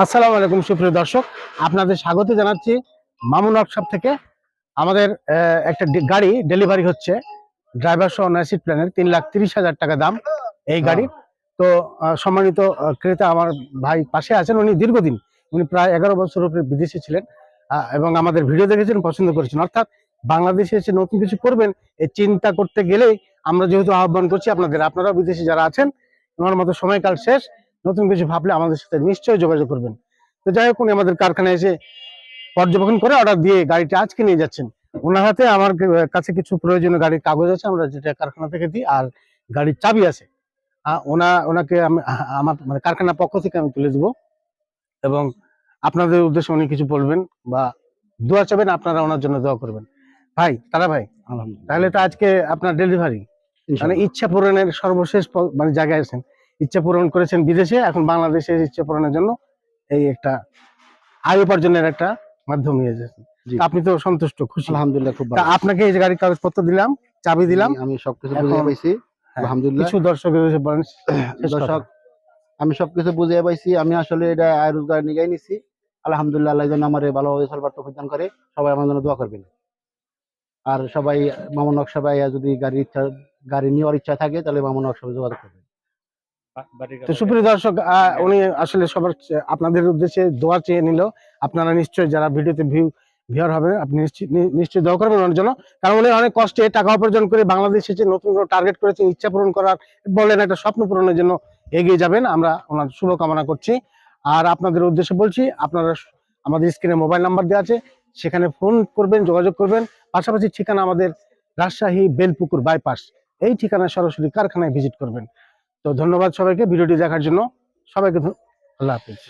আসসালামু আলাইকুম সুপ্রিয় দর্শক। আপনাদের স্বাগত জানাচ্ছি মামুন ওয়ার্কশপ থেকে। আমাদের একটা গাড়ি ডেলিভারি হচ্ছে ড্রাইভার সহ সিট প্ল্যানের তিন লাখ তিরিশ হাজার টাকা দাম এই গাড়ি। তো সম্মানিত ক্রেতা আমার ভাই পাশে আছেন। উনি দীর্ঘদিন উনি প্রায় এগারো বছর উপরে বিদেশে ছিলেন এবং আমাদের ভিডিও দেখেছেন পছন্দ করেছেন। অর্থাৎ বাংলাদেশে এসে নতুন কিছু করবেন এই চিন্তা করতে গেলেই আমরা যেহেতু আহ্বান করছি আপনাদের। আপনারাও বিদেশে যারা আছেন আমার মতো সময়কাল শেষ। নতুন কিছু ভাবলে আমাদের সাথে নিশ্চয়ই যোগাযোগ করবেন। তো যাই হোক উনি আমাদের কারখানায় এসে পর্যবেক্ষণ করে অর্ডার দিয়ে গাড়িটা আজকে নিয়ে যাচ্ছেন। ওনার হাতে আমার কাছে কিছু প্রয়োজনীয় গাড়ির কাগজ আছে আমরা যেটা কারখানা থেকে দিই আর গাড়ির চাবি আছে। ওনা ওনাকে আমি আমার মানে কারখানার পক্ষ থেকে আমি তুলে দেবো। এবং আপনাদের উদ্দেশ্যে উনি কিছু বলবেন বা দোয়া চাবেন আপনারা ওনার জন্য দোয়া করবেন। ভাই তারা ভাই তাহলে তো আজকে আপনার ডেলিভারি মানে ইচ্ছা পূরণের সর্বশেষ মানে জায়গায় আছেন। ইচ্ছা পূরণ করেছেন বিদেশে এখন বাংলাদেশে এসে ইচ্ছা পূরণের জন্য এই একটা আয় উপার্জনের একটা মাধ্যম নিয়ে যাচ্ছেন আপনি তো সন্তুষ্ট খুশি। আলহামদুলিল্লাহ খুব ভালো। আপনাকে এই গাড়ির কাগজপত্র দিলাম চাবি দিলাম আমি- সবকিছু বুঝিয়ে পাইছি হ্যাঁ, আলহামদুলিল্লাহ। কিছু বলেন দর্শক আমি সবকিছু বুঝিয়ে পাইছি আমি আসলে এটা আয় রোজগার নিগাই নিছি। আলহামদুলিল্লাহ আল্লাহ যেন আমার ভালোভাবে চলবার তৌফিক দান করে সবাই আমার জন্য দোয়া করবেন। আর সবাই মামুন সবাই যদি গাড়ির ইচ্ছা গাড়ি নেওয়ার ইচ্ছা থাকে তাহলে মামুন সবাই যোগাযোগ করবেন। তো সুপ্রিয় দর্শক আহ, উনি আসলে সবার আপনাদের উদ্দেশ্যে দোয়া চেয়ে নিল। আপনারা নিশ্চয়ই যারা ভিডিওতে ভিউ ভিউয়ার হবে আপনি নিশ্চয়ই দোয়া করবেন ওনার জন্য। কারণ উনি অনেক কষ্টে টাকা উপার্জন করে বাংলাদেশে এসে নতুন কোনো টার্গেট করেছেন ইচ্ছা পূরণ করার বলেন একটা স্বপ্ন পূরণের জন্য এগিয়ে যাবেন। আমরা ওনার শুভকামনা করছি। আর আপনাদের উদ্দেশ্যে বলছি আপনারা আমাদের স্ক্রিনে মোবাইল নাম্বার দেওয়া আছে। সেখানে ফোন করবেন যোগাযোগ করবেন। পাশাপাশি ঠিকানা আমাদের রাজশাহী বেলপুকুর বাইপাস এই ঠিকানায় সরাসরি কারখানায় ভিজিট করবেন। তো ধন্যবাদ সবাইকে ভিডিওটি দেখার জন্য সবাইকে আল্লাহ হাফিজ।